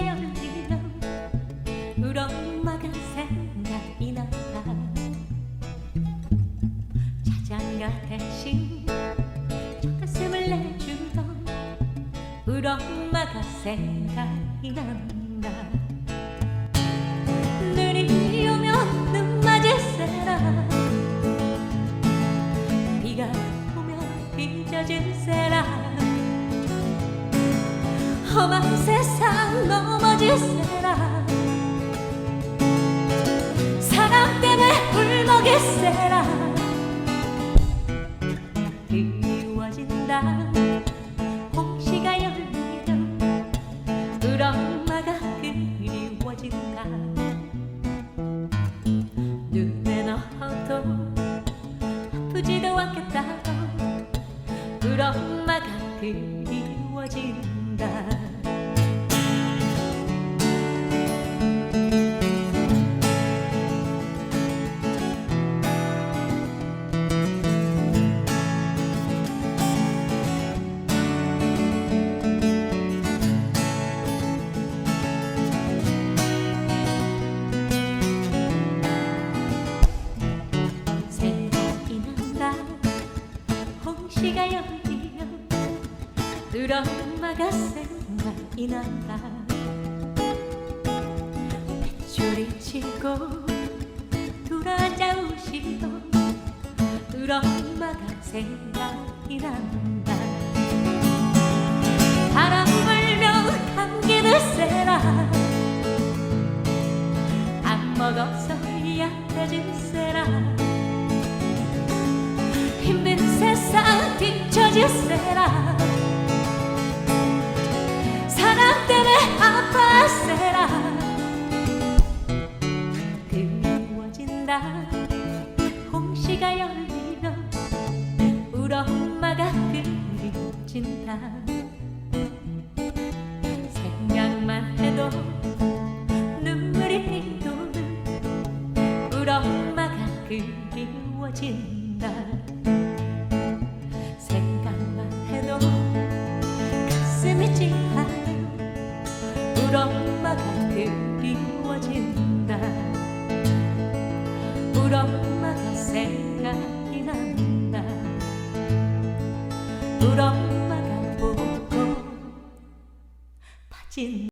헤어지려 엄마가 생각이 났다. 자장가 대신 가슴을 내주던 우리 엄마가 생각이 난다. 눈이 오면 눈 맞을 사람 비가 오면 비 젖을 사람. 험한 세상 넘어질세라. 사랑 때문에 울먹일세라. 그리워진다. 홍시가 열리면 우리 엄마가 그리워진다. 눈에 넣어도 아프지도 않겠다고 엄마가 그리워진다 시가 열리면 우리 엄마가 생각이 난다. 뱃줄이 치고 돌아앉아 우시던 우리 엄마가 생각이 난다. 바람 불면 감기 들세라. 안 먹어서 약해질세라. 힘든 세상 뒤처질세라 사랑 때문에 아파세라 그리워진다. 홍시가 열리면 우리 엄마가 그리워진다. 생각만 해도 눈물이 도는 우리 엄마가 그리워진다 우리 엄마가 그리워진다. 우리 엄마가 생각이 난다. 우리 엄마가 보고 빠진